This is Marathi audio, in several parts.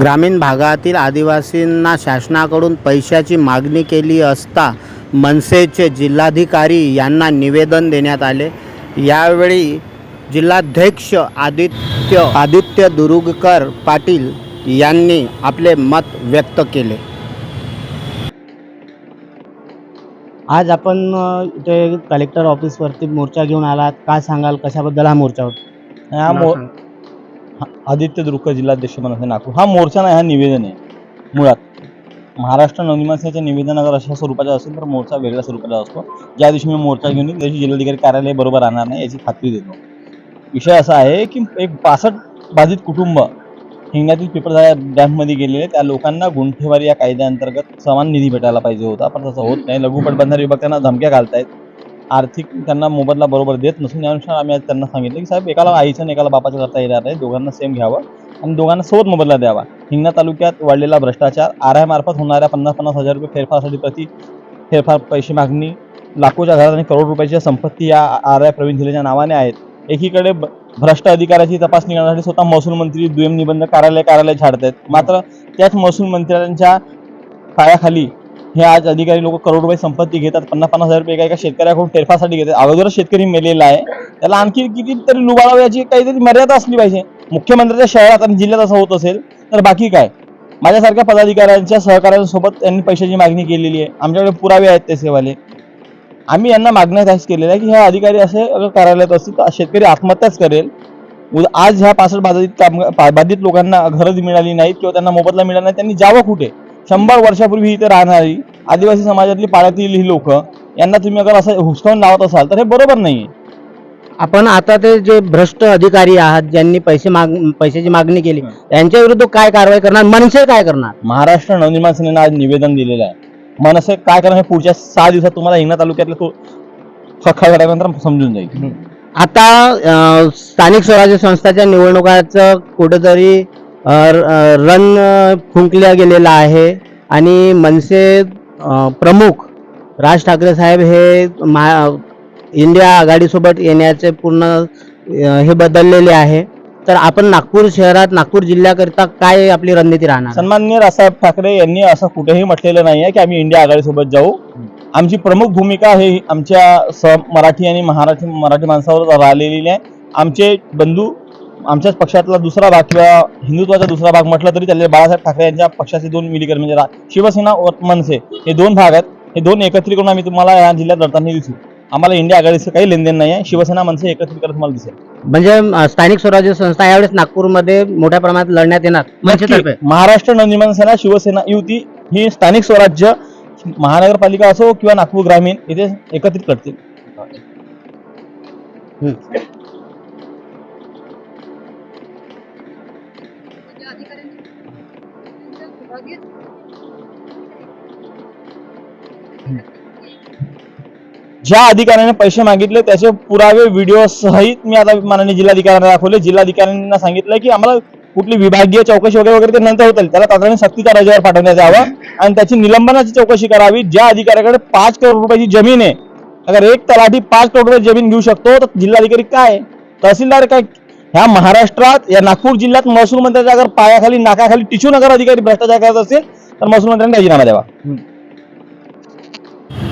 ग्रामीण भागातील आदिवासींना शासनाकडून पैशाची मागणी केली असता मनसेचे जिल्हाधिकारी यांना निवेदन देण्यात आले. यावेळी जिल्हाध्यक्ष आदित्य आदित्य दुरुगकर पाटील यांनी आपले मत व्यक्त केले. आज आपण इथे कलेक्टर ऑफिसवरती मोर्चा घेऊन आलात. काय सांगाल? कशाबद्दल हा मोर्चा होता? हा मो आदित्य दुर्ग जिल्हाध्यक्ष म्हणून नागपूर. हा मोर्चा नाही हा निवेदन आहे मुळात. महाराष्ट्र नवनिवासाच्या निवेदन अगर अशा स्वरूपाचा असेल तर मोर्चा वेगळ्या स्वरूपाचा असतो. ज्या दिवशी मी मोर्चा घेऊन येईन जिल्हाधिकारी कार्यालय बरोबर राहणार नाही याची खात्री देतो. विषय असा आहे की एक पासष्ट बाधित कुटुंब हिंगण्यातील पिपळ डॅममध्ये गेलेले त्या लोकांना गुंठेवारी या कायद्याअंतर्गत समान निधी भेटायला पाहिजे होता पण तसं होत नाही. लघुपट बंधारे विभाग त्यांना धमक्या घालतायत. आर्थिक त्यांना मोबदला बरोबर देत नसून यानुसार आम्ही आज त्यांना सांगितलं की साहेब एकाला आईचं आणि एकाला बापाचं करता येणार नाही. दोघांना सेम घ्यावं आणि दोघांना सोबत मोबदला द्यावा. हिंगणा तालुक्यात वाढलेला भ्रष्टाचार आर होणाऱ्या पन्नास पन्नास हजार रुपये फेरफारसाठी प्रति फेरफार पैसे मागणी लाखोच्या घरात आणि करोड रुपयाची संपत्ती या आर आय प्रवीण झिलेच्या नावाने आहेत. एकीकडे भ्रष्ट अधिकाऱ्याची तपासणी करण्यासाठी स्वतः महसूल मंत्री दुय्यम निबंध कार्यालय कार्यालय छाडत आहेत मात्र त्याच महसूल मंत्र्यांच्या पायाखाली हे आज अधिकारी लोक करोड रुपये संपत्ती घेतात पन्नास पन्नास हजार रुपये एका एका शेतकऱ्याकडून टेरफासाठी घेतात. अगोदरच शेतकरी मेलेला आहे. त्याला आणखी कितीतरी लुबाडावं याची काहीतरी मर्यादा असली पाहिजे. मुख्यमंत्र्याच्या शहरात आणि जिल्ह्यात असं होत असेल तर बाकी काय? माझ्यासारख्या पदाधिकाऱ्यांच्या सहकाऱ्यांसोबत त्यांनी पैशाची मागणी केलेली आहे. आमच्याकडे पुरावे आहेत ते सेवाले. आम्ही यांना मागण्या त्याच केलेल्या आहे की हे अधिकारी असे अगर कार्यालयात असतील तर शेतकरी आत्महत्याच करेल. आज ह्या पासष्ट बाधित काम बाधित लोकांना घरच मिळाली नाहीत किंवा त्यांना मोबदला मिळाला नाही त्यांनी जावं कुठे? शंभर वर्षापूर्वी इथे राहणारी आदिवासी समाजातली पाड्यातील ही लोक यांना तुम्ही अगर असं हुसकावून लावत असाल तर हे बरोबर नाही आपण आता ते जे भ्रष्ट अधिकारी आहात ज्यांनी पैसे माग पैशाची मागणी केली त्यांच्या विरुद्ध काय कारवाई करणार? मनसे काय करणार? महाराष्ट्र नवनिर्माण सेनेनं आज निवेदन दिलेलं आहे. मनसे काय करणार हे पुढच्या सहा दिवसात तुम्हाला हिंगणा तालुक्यातलं तो खखा झाल्यानंतर समजून जाईल. आता अ, स्थानिक स्वराज्य संस्थाच्या निवडणुकाचं कुठेतरी रन अ, फुंकल्या गेलेला आहे. आणि मनसे प्रमुख राज ठाकरे साहेब हे महा इंडिया आघाडीसोबत येण्याचे पूर्ण हे बदललेले आहे. तर आपण नागपूर शहरात नागपूर जिल्ह्याकरिता काय आपली रणनीती राहणार? सन्माननीय राजसाहेब ठाकरे यांनी असं कुठेही म्हटलेलं नाही आहे की आम्ही इंडिया आघाडीसोबत जाऊ. आमची प्रमुख भूमिका हे आमच्या स मराठी आणि महाराष्ट्र मराठी माणसावर राहिलेली आहे. आमचे बंधू आमच्याच पक्षातला दुसरा भाग किंवा हिंदुत्वाचा दुसरा भाग म्हटलं तरी त्याला बाळासाहेब ठाकरे यांच्या पक्षाचे दोन मिलीकर म्हणजे शिवसेना व मनसे हे दोन भाग आहेत. हे दोन एकत्रित करून आम्ही तुम्हाला या जिल्ह्यात लढताना दिसू. आम्हाला इंडिया आघाडीचं काही लेनदेन नाही आहे शिवसेना मनसे एकत्रित करत तुम्हाला दिसेल. म्हणजे स्थानिक स्वराज्य संस्था यावेळेस नागपूरमध्ये मोठ्या प्रमाणात लढण्यात येणार. महाराष्ट्र नवनिर्माण सेना शिवसेना युती ही स्थानिक स्वराज्य महानगरपालिका असो किंवा नागपूर ग्रामीण इथे एकत्रित करतील. ज्या अधिकाऱ्याने पैसे मागितले त्याचे पुरावे व्हिडिओ सहित मी आता माननीय जिल्हाधिकाऱ्यांना दाखवले. जिल्हाधिकाऱ्यांना सांगितलं की आम्हाला कुठली विभागीय चौकशी वगैरे वगैरे ते नंतर होतील. त्याला तातडीने सक्तीच्या रजेवर पाठवण्यात यावं आणि त्याची निलंबनाची चौकशी करावी. ज्या अधिकाऱ्याकडे पाच करोड रुपयाची जमीन आहे अगर एक तलाठी पाच करोड रुपये जमीन घेऊ शकतो तर जिल्हाधिकारी काय? तहसीलदार काय? ह्या महाराष्ट्रात या नागपूर जिल्ह्यात महसूल मंत्र्याच्या अगर पायाखाली नाकाखाली टिचून अगर अधिकारी भ्रष्टाचार करत असेल तर महसूल मंत्र्यांनी राजीनामा द्यावा.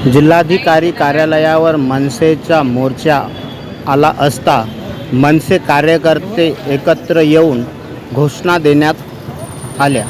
जिल्हाधिकारी कार्यालयावर मनसेचा मोर्चा आला असता मनसे कार्यकर्ते एकत्र येऊन घोषणा देण्यात आल्या.